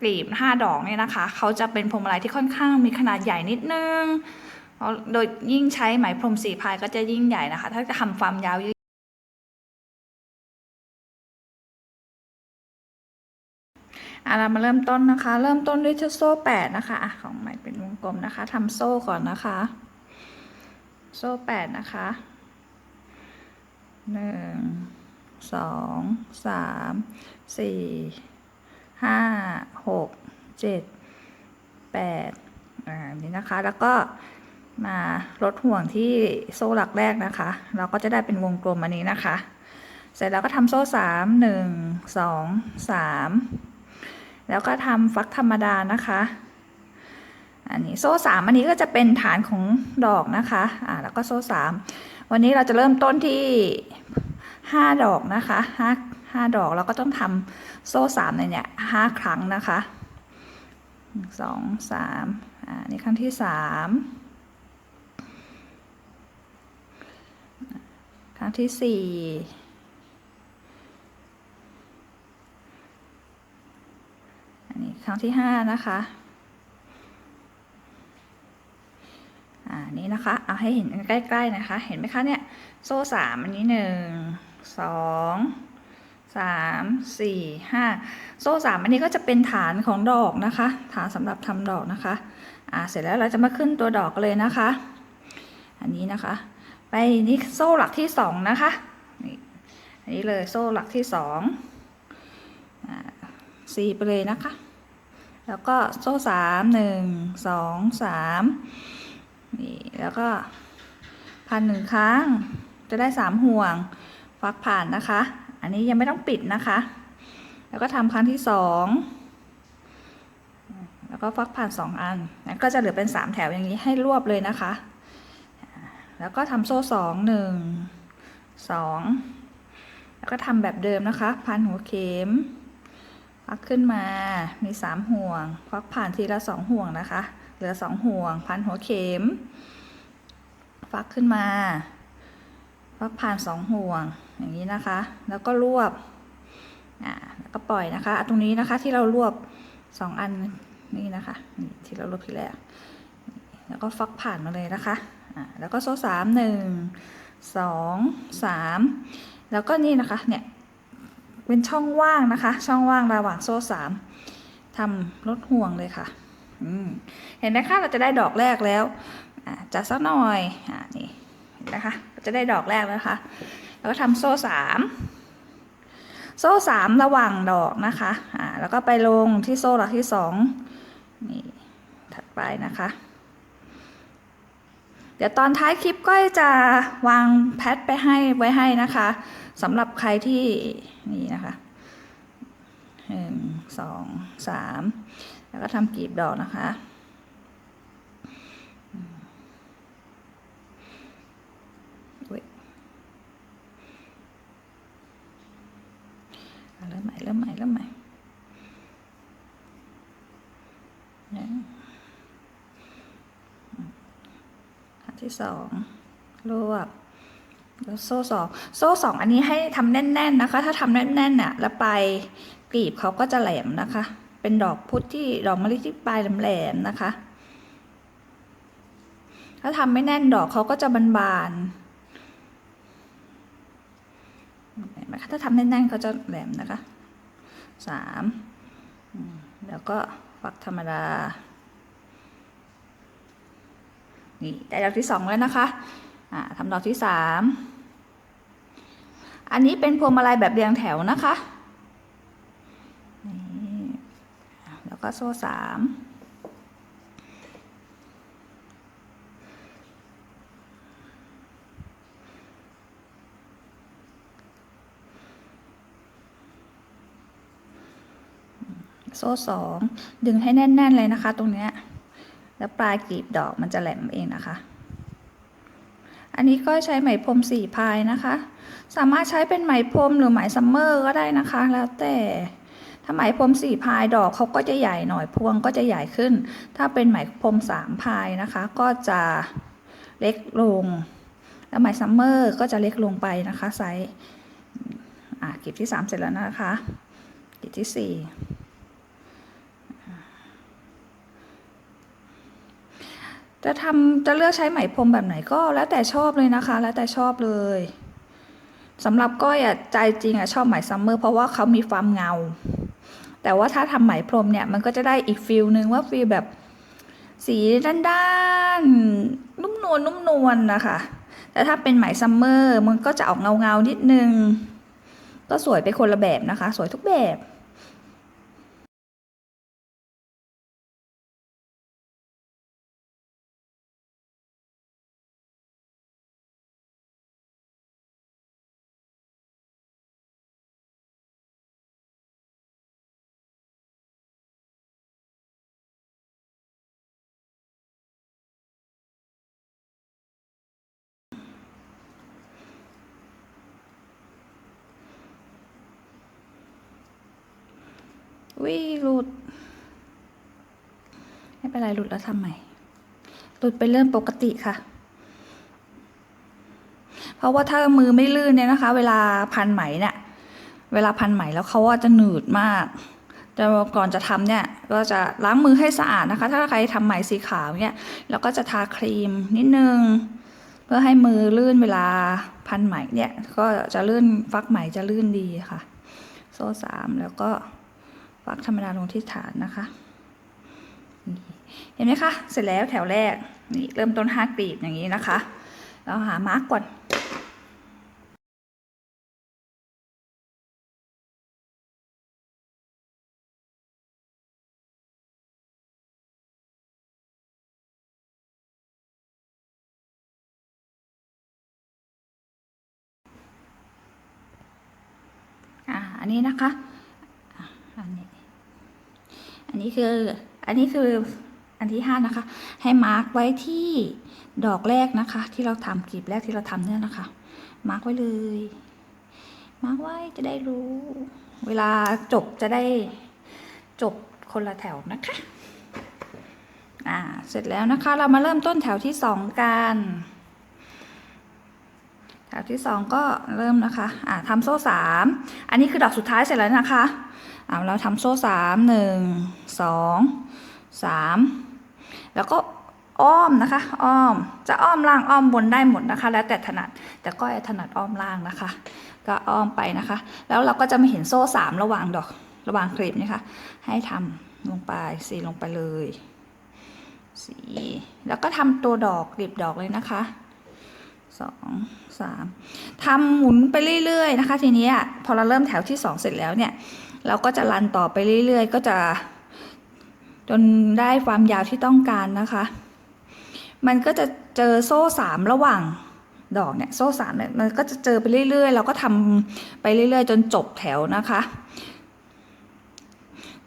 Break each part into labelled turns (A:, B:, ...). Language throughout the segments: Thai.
A: กลีบห้าดอกเนี่ยนะคะเขาจะเป็นพวงมาลัยที่ค่อนข้างมีขนาดใหญ่นิดนึงเพราะโดยยิ่งใช้ไหมพรมสีพายก็จะยิ่งใหญ่นะคะ ถ้าจะทำความยาวยืดอะเรามาเริ่มต้นนะคะ เริ่มต้นด้วยเชือกโซ่แปดนะคะอะของใหม่เป็นวงกลมนะคะทำโซ่ก่อนนะคะ โซ่แปดนะคะหนึ่งสองสามสี่ ห้าหกเจ็ดแปดอ่านี่นะคะ แล้วก็มาลดห่วงที่โซ่หลักแรกนะคะ เราก็จะได้เป็นวงกลมอันนี้นะคะ เสร็จแล้วก็ทำโซ่สามหนึ่งสองสามแล้วก็ทำฟักธรรมดานะคะอันนี้โซ่สามอันนี้ก็จะเป็นฐานของดอกนะคะ อ่า แล้วก็โซ่สามวันนี้เราจะเริ่มต้นที่ห้าดอกนะคะห้า ห้าดอกเราก็ต้องทำโซ่สามในเนี่ยห้าครั้งนะคะหนึ่งสองสามอ่านี่ครั้งที่สามครั้งที่สี่อันนี้ครั้งที่ห้านะคะอ่านี่นะคะเอาให้เห็นใกล้ๆนะคะ เห็นไหมคะเนี่ยโซ่สามอันนี้หนึ่งสอง สามสี่ห้าโซ่สามอันนี้ก็จะเป็นฐานของดอกนะคะ ฐานสำหรับทำดอกนะคะอ่าเสร็จแล้วเราจะมาขึ้นตัวดอกกันเลยนะคะ อันนี้นะคะ ไปนี่โซ่หลักที่สองนะคะนี่อันนี้เลยโซ่หลักที่สองอ่าสี่ไปเลยนะคะ แล้วก็โซ่สามหนึ่งสองสามนี่แล้วก็พันหนึ่งครั้งจะได้สามห่วงฟักผ่านนะคะ อันนี้ยังไม่ต้องปิดนะคะ แล้วก็ทำครั้งที่สองแล้วก็ฟักผ่านสองอันแล้วก็จะเหลือเป็นสามแถวอย่างนี้ให้รวบเลยนะคะ แล้วก็ทำโซ่สองหนึ่งสองแล้วก็ทำแบบเดิมนะคะ พันหัวเข็มฟักขึ้นมา มีสามห่วง ฟักผ่านทีละสองห่วงนะคะ เหลือสองห่วง พันหัวเข็ม ฟักขึ้นมา ฟักผ่านสองห่วง อย่างนี้นะคะ แล้วก็รวบอ่าแล้วก็ปล่อยนะคะตรงนี้นะคะที่เรารวบสองอันนี่นะคะนี่ที่เรารวบทีแรกแล้วก็ฟักผ่านมาเลยนะคะอ่าแล้วก็โซ่สามหนึ่งสองสามแล้วก็นี่นะคะเนี่ยเป็นช่องว่างนะคะ ช่องว่างระหว่างโซ่สามทำลดห่วงเลยค่ะอืมเห็นไหมคะเราจะได้ดอกแรกแล้วอ่าจัดสักหน่อยอ่านี่เห็นไหมคะจะได้ดอกแรกแล้วนะคะ แล้วก็ทำโซ่สามโซ่สามระหว่างดอกนะคะอ่าแล้วก็ไปลงที่โซ่หลักที่สองนี่ถัดไปนะคะ เดี๋ยวตอนท้ายคลิปก็จะวางแพทไปให้ไว้ให้นะคะสำหรับใครที่นี่นะคะหนึ่งสองสามแล้วก็ทำกลีบดอกนะคะ อุ๊ย อะเริ่มใหม่เริ่มใหม่เริ่มใหม่หนึ่งอันที่สองรวบแล้วโซ่สองโซ่สองอันนี้ให้ทำแน่น ๆนะคะ ถ้าทำแน่นๆน่ะแล้วไปกลีบเขาก็จะแหลมนะคะ เป็นดอกพุธที่ดอกมะลิที่ปลายแหลมๆนะคะ ถ้าทำไม่แน่นดอกเขาก็จะบานๆเห็นไหมคะถ้าทำแน่นๆเขาจะแหลมนะคะ สามแล้วก็ฟักธรรมดา นี่ได้ดอกที่สองแล้วนะคะอ่าทำดอกที่สามอันนี้เป็นพวงมาลัยแบบเรียงแถวนะคะ นี่ แล้วก็โซ่สาม โซ่สองดึงให้แน่น ๆ เลยนะคะ ตรงเนี้ยแล้วปลายกลีบดอกมันจะแหลมเองนะคะ อันนี้ก็ใช้ไหมพรมสี่พายนะคะ สามารถใช้เป็นไหมพรมหรือไหมซัมเมอร์ก็ได้นะคะ แล้วแต่ถ้าไหมพรมสี่พายดอกเขาก็จะใหญ่หน่อยพวงก็จะใหญ่ขึ้น ถ้าเป็นไหมพรมสามพายนะคะ ก็จะเล็กลง แล้วไหมซัมเมอร์ก็จะเล็กลงไปนะคะไซส์อะกลีบที่สามเสร็จแล้วนะคะกลีบที่สี่ จะทำจะเลือกใช้ไหมพรมแบบไหนก็แล้วแต่ชอบเลยนะคะ แล้วแต่ชอบเลยสำหรับก้อยอะใจจริงอะชอบไหมซัมเมอร์เพราะว่าเขามีความเงา แต่ว่าถ้าทำไหมพรมเนี่ยมันก็จะได้อีกฟิลนึงว่าฟิลแบบสีด้านๆนุ่มนวลนุ่มนวลนะคะแต่ถ้าเป็นไหมซัมเมอร์มันก็จะออกเงาเงานิดนึง ก็สวยไปคนละแบบนะคะ สวยทุกแบบ วิหลุด ไม่เป็นไรหลุดแล้วทำใหม่ หลุดไปเริ่มปกติค่ะ เพราะว่าถ้ามือไม่ลื่นเนี่ยนะคะ เวลาพันไหมเนี่ยเวลาพันไหมแล้วเขาว่าจะหนืดมากแต่ก่อนจะทำเนี่ยก็จะล้างมือให้สะอาดนะคะ ถ้าใครทำไหมสีขาวเนี่ยเราก็จะทาครีมนิดนึง เพื่อให้มือลื่นเวลาพันไหมเนี่ย ก็จะลื่นฟักไหมจะลื่นดีค่ะ โซ่สามแล้วก็ ปักธรรมดาลงที่ฐานนะคะเห็นไหมคะเสร็จแล้วแถวแรกนี่เริ่มต้นห้ากลีบอย่างนี้นะคะแล้วหามาร์กก่อนอ่าอันนี้นะคะ อันนี้ อันนี้คือ อันนี้คืออันที่ห้านะคะ ให้มาร์กไว้ที่ดอกแรกนะคะ ที่เราทำกลีบแรกที่เราทำเนี่ยนะคะ มาร์กไว้เลย มาร์กไว้จะได้รู้ เวลาจบจะได้จบคนละแถวนะคะ อ่า เสร็จแล้วนะคะ เรามาเริ่มต้นแถวที่สองกัน แถวที่สองก็เริ่มนะคะอ่าทำโซ่สามอันนี้คือดอกสุดท้ายเสร็จแล้วนะคะอ่าเราทำโซ่สามหนึ่งสองสามแล้วก็อ้อมนะคะ อ้อมจะอ้อมล่างอ้อมบนได้หมดนะคะ แล้วแต่ถนัดแต่ก็ถนัดอ้อมล่างนะคะ ก็อ้อมไปนะคะ แล้วเราก็จะไม่เห็นโซ่สามระหว่างดอกระหว่างคลิปนี่ค่ะให้ทำลงไปสีลงไปเลยสีแล้วก็ทำตัวดอกกลีบดอกเลยนะคะ สองสามทำหมุนไปเรื่อยๆนะคะ ทีนี้พอเราเริ่มแถวที่สองเสร็จแล้วเนี่ยเราก็จะรันต่อไปเรื่อยๆ ก็จะจนได้ความยาวที่ต้องการนะคะ มันก็จะเจอโซ่สามระหว่างดอกเนี่ยโซ่สามเนี่ยมันก็จะเจอไปเรื่อยๆ เราก็ทำไปเรื่อยๆ จนจบแถวนะคะ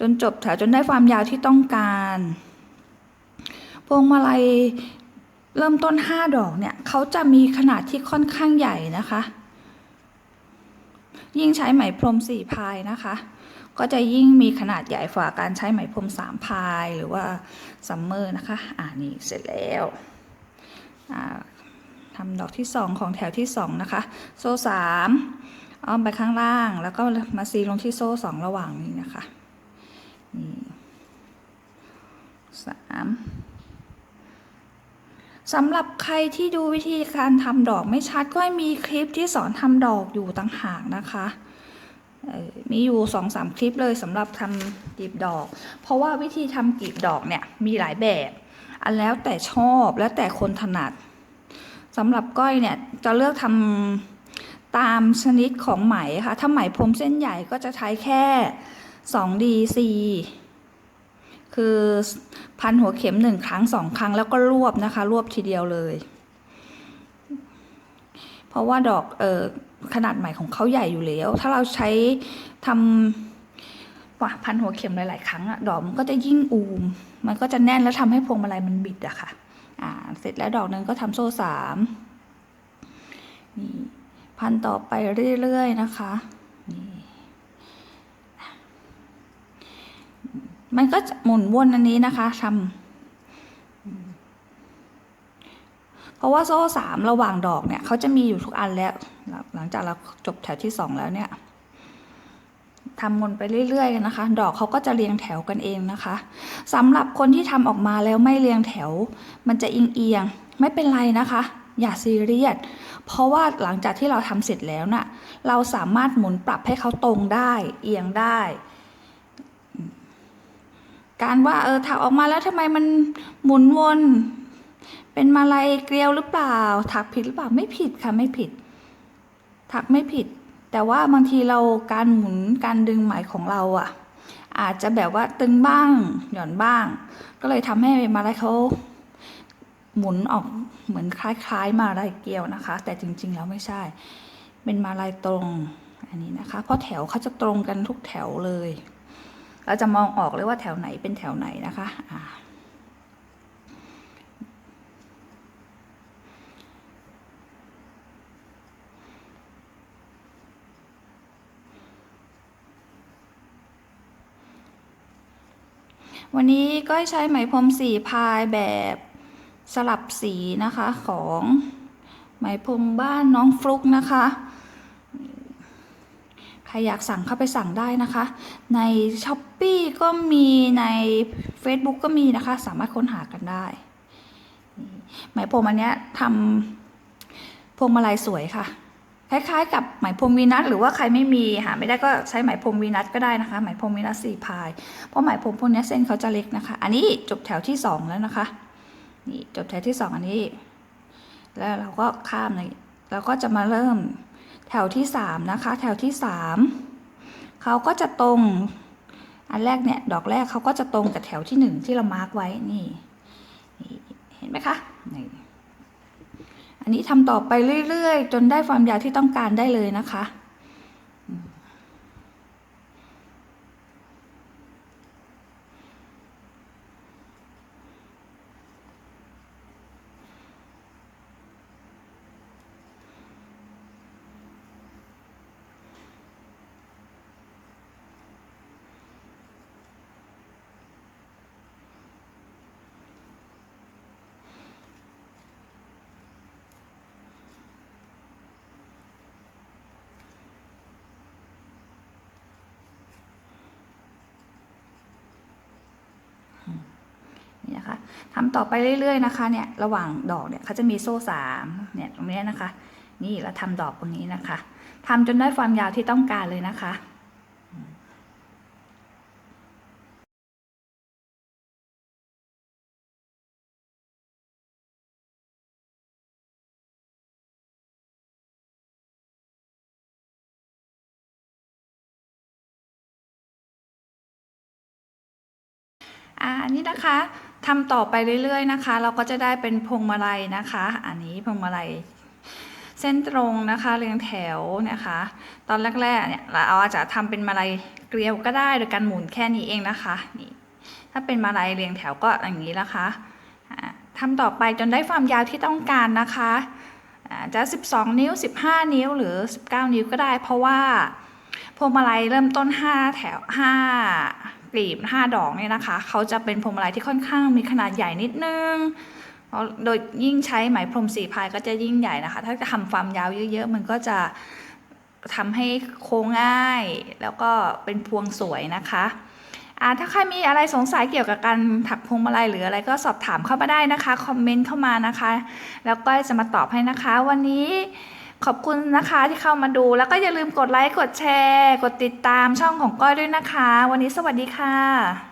A: จนจบแถวจนได้ความยาวที่ต้องการ พวงมาลัย เริ่มต้นห้าดอกเนี่ยเขาจะมีขนาดที่ค่อนข้างใหญ่นะคะ ยิ่งใช้ไหมพรมสีพายนะคะ ก็จะยิ่งมีขนาดใหญ่กว่าการใช้ไหมพรมสามพายหรือว่าซัมเมอร์นะคะ อ่านี่เสร็จแล้วอ่าทำดอกที่สองของแถวที่สองนะคะ โซ่สามอ้อมไปข้างล่างแล้วก็มาซีลงที่โซ่สองระหว่างนี้นะคะนี่สาม สำหรับใครที่ดูวิธีการทำดอกไม่ชัดก็มีคลิปที่สอนทำดอกอยู่ต่างหากนะคะมีอยู่สองสามคลิปเลยสำหรับทำกลีบดอก เพราะว่าวิธีทำกลีบดอกเนี่ยมีหลายแบบ อันแล้วแต่ชอบแล้วแต่คนถนัดสำหรับก้อยเนี่ยจะเลือกทำตามชนิดของไหมค่ะ ถ้าไหมพรมเส้นใหญ่ก็จะใช้แค่ 2DC คือพันหัวเข็มหนึ่งครั้งสองครั้งแล้วก็รวบนะคะ รวบทีเดียวเลย เพราะว่าดอกเออขนาดใหม่ของเขาใหญ่อยู่แล้ว ถ้าเราใช้ทำว่าพันหัวเข็มหลาย ๆ ครั้งอะดอกมันก็จะยิ่งอูม มันก็จะแน่นแล้วทำให้พวงมาลัยมันบิดอะค่ะ อ่า เสร็จแล้วดอกนึงก็ทำโซ่สามนี่พันต่อไปเรื่อย ๆ นะคะ มันก็จะหมุนวนอันนี้นะคะทำเพราะว่าโซ่สามระหว่างดอกเนี่ยเขาจะมีอยู่ทุกอันแล้ว หลังจากเราจบแถวที่สองแล้วเนี่ยทำวนไปเรื่อยๆนะคะ ดอกเขาก็จะเรียงแถวกันเองนะคะสำหรับคนที่ทำออกมาแล้วไม่เรียงแถว มันจะเอียงๆไม่เป็นไรนะคะ อย่าซีเรียสเพราะว่าหลังจากที่เราทำเสร็จแล้วน่ะเราสามารถหมุนปรับให้เขาตรงได้ เอียงได้ การว่าเออถักออกมาแล้วทำไมมันหมุนวน เป็นมาลัยเกลียวหรือเปล่า ถักผิดหรือเปล่าไม่ผิดค่ะไม่ผิด ถักไม่ผิด แต่ว่าบางทีเราการหมุนการดึงไหมของเราอะอาจจะแบบว่าตึงบ้างหย่อนบ้าง ก็เลยทำให้มาลัยเขาหมุนออกเหมือนคล้ายๆ มาลัยเกลียวนะคะ แต่จริง ๆ แล้วไม่ใช่ เป็นมาลัยตรงอันนี้นะคะ เพราะแถวเขาจะตรงกันทุกแถวเลย เราจะมองออกเลยว่าแถวไหนเป็นแถวไหนนะคะวันนี้ก็ใช้ไหมพรมสีพายแบบสลับสีนะคะของไหมพรมบ้านน้องฟลุกนะคะ ครอยากสั่งเข้าไปสั่งได้นะคะ ใน s h อ p e e ก็มีใน Facebook ก็มีนะคะ สามารถค้นหากันได้ไหมพรมอันเนี้ยทำพวงมาลัยสวยค่ะ คล้ายๆ กับไหมพรมวีนัสหรือว่าใครไม่มีหาไม่ได้ก็ใช้ไหมพรมวีนัสก็ได้นะคะ ไหมพรมวีนัสสี่พาย เพราะไหมพรมพวกนี้เส้นเขาจะเล็กนะคะ อันนี้จบแถวที่สองแล้วนะคะนี่จบแถวที่สองอันนี้ แล้วเราก็ข้ามเลยเราก็จะมาเริ่ม แถวที่สามนะคะ แถวที่สามเขาก็จะตรง อันแรกเนี่ย ดอกแรกเขาก็จะตรงกับแถวที่หนึ่งที่เรามาร์กไว้นี่นี่ เห็นไหมคะนี่อันนี้ทำต่อไปเรื่อย ๆ จนได้ความยาวที่ต้องการได้เลยนะคะ นี่นะคะ ทำต่อไปเรื่อยๆนะคะเนี่ยระหว่างดอกเนี่ยเขาจะมีโซ่สามเนี่ยตรงนี้นะคะ นี่เราทำดอกตรงนี้นะคะทำจนได้ความยาวที่ต้องการเลยนะคะ อ่าอันนี้นะคะทำต่อไปเรื่อยๆนะคะ เราก็จะได้เป็นพวงมาลัยนะคะ อันนี้พวงมาลัยเส้นตรงนะคะเรียงแถวนะคะ ตอนแรกๆเนี่ยเราอาจจะทำเป็นมาลัยเกลียวก็ได้โดยการหมุนแค่นี้เองนะคะนี่ถ้าเป็นมาลัยเรียงแถวก็อย่างนี้นะคะอ่าทำต่อไปจนได้ความยาวที่ต้องการนะคะจะ 12 นิ้ว 15 นิ้วหรือ 19 นิ้วก็ได้ เพราะว่าพวงมาลัยเริ่มต้น 5 แถว 5 กลีบห้าดอกเนี่ยนะคะเขาจะเป็นพวงมาลัยที่ค่อนข้างมีขนาดใหญ่นิดนึงเพราะโดยยิ่งใช้ไหมพรมสีพายก็จะยิ่งใหญ่นะคะ ถ้าจะทำความยาวเยอะ ๆ มันก็จะทำให้โค้งง่าย แล้วก็เป็นพวงสวยนะคะอ่าถ้าใครมีอะไรสงสัยเกี่ยวกับการถักพวงมาลัยหรืออะไรก็สอบถามเข้ามาได้นะคะ คอมเมนต์เข้ามานะคะ แล้วก็จะมาตอบให้นะคะวันนี้ ขอบคุณนะคะที่เข้ามาดูแล้วก็อย่าลืมกดไลค์ กดแชร์ กดติดตามช่องของก้อยด้วยนะคะ วันนี้สวัสดีค่ะ